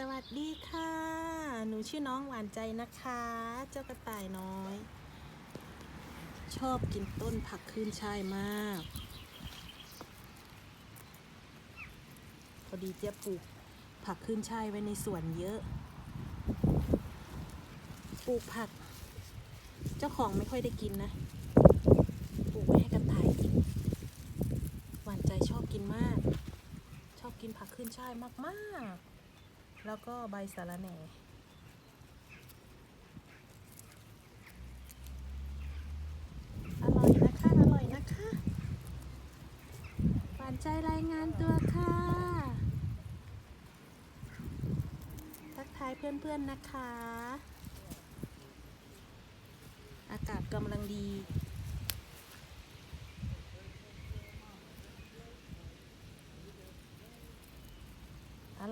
สวัสดีค่ะ หนูชื่อน้องหวานใจนะคะ เจ้ากระต่ายน้อย ชอบกินต้นผักขึ้นช่ายมาก พอดีเจ๊ยบปลูกผักขึ้นช่ายไว้ในสวนเยอะ ปลูกผัก เจ้าของไม่ค่อยได้กินนะ ปลูกไว้ให้กระต่ายกิน หวานใจชอบกินมาก ชอบกินผักขึ้นช่ายมากๆ แล้วก็ใบสะระแหน่ อร่อยนะคะ อร่อยนะคะหวานใจรายงานตัวค่ะ ทักทายเพื่อนๆนะคะ อากาศกำลังดี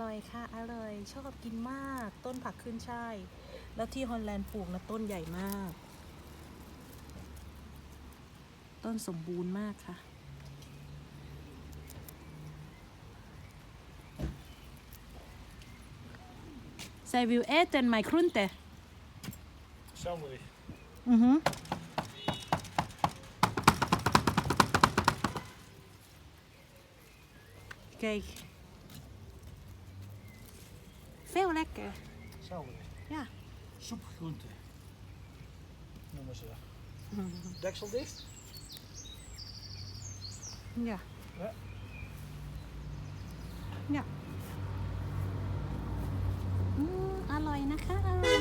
ร่อยค่ะ อร่อย ชอบกินมาก ต้นผักขึ้นช่าย แล้วที่ฮอลแลนด์ปลูกนะต้นใหญ่มาก ต้นสมบูรณ์มากค่ะ Zij wil eten mijn groente. Sandwich. Mhm. Kijk. Veel lekker. Zelfde. Ja. Soepgroente. Noemen ze. Mm. Deksel dicht. Ja. Ja. Ja. Mm, alloy, naar gaan.